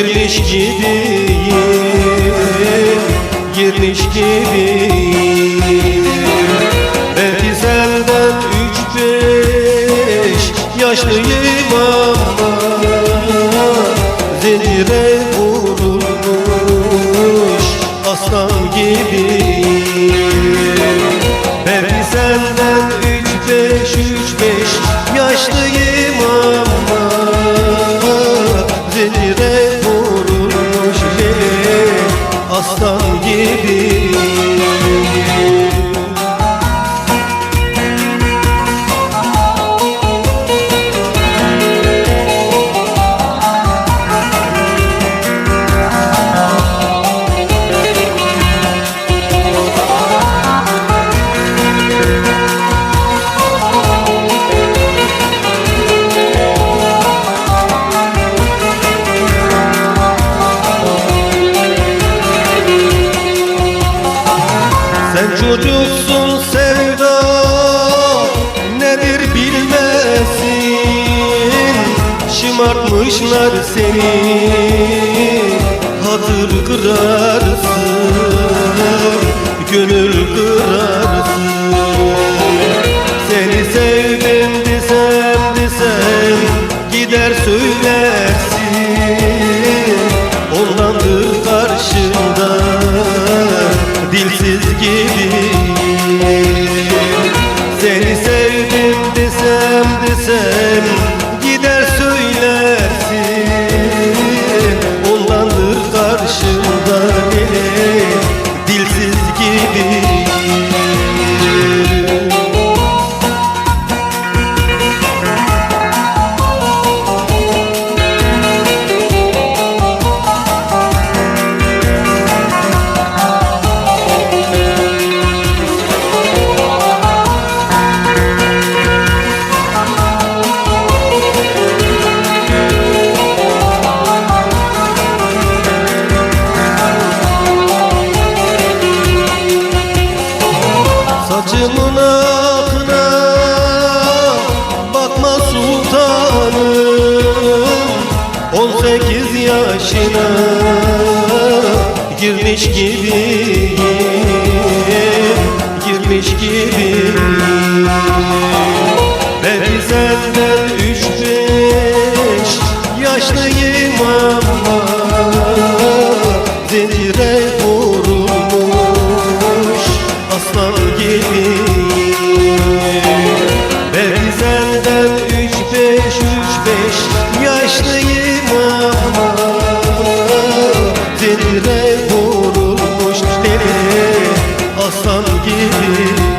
girmiş gibiyim Girmiş gibiyim. Belki senden üç beş yaşlıyım aslan Şımartmışlar seni. Hatır kırarsın Gönül kırarsın. Seni sevdim desem desem gider söylersin. Ondandır karşımda dilsiz gibi Hacımın akına bakma sultanım. 18 yaşına girmiş gibi Girmiş gibi Ve bizden üç beş yaşlıyım ama gibi.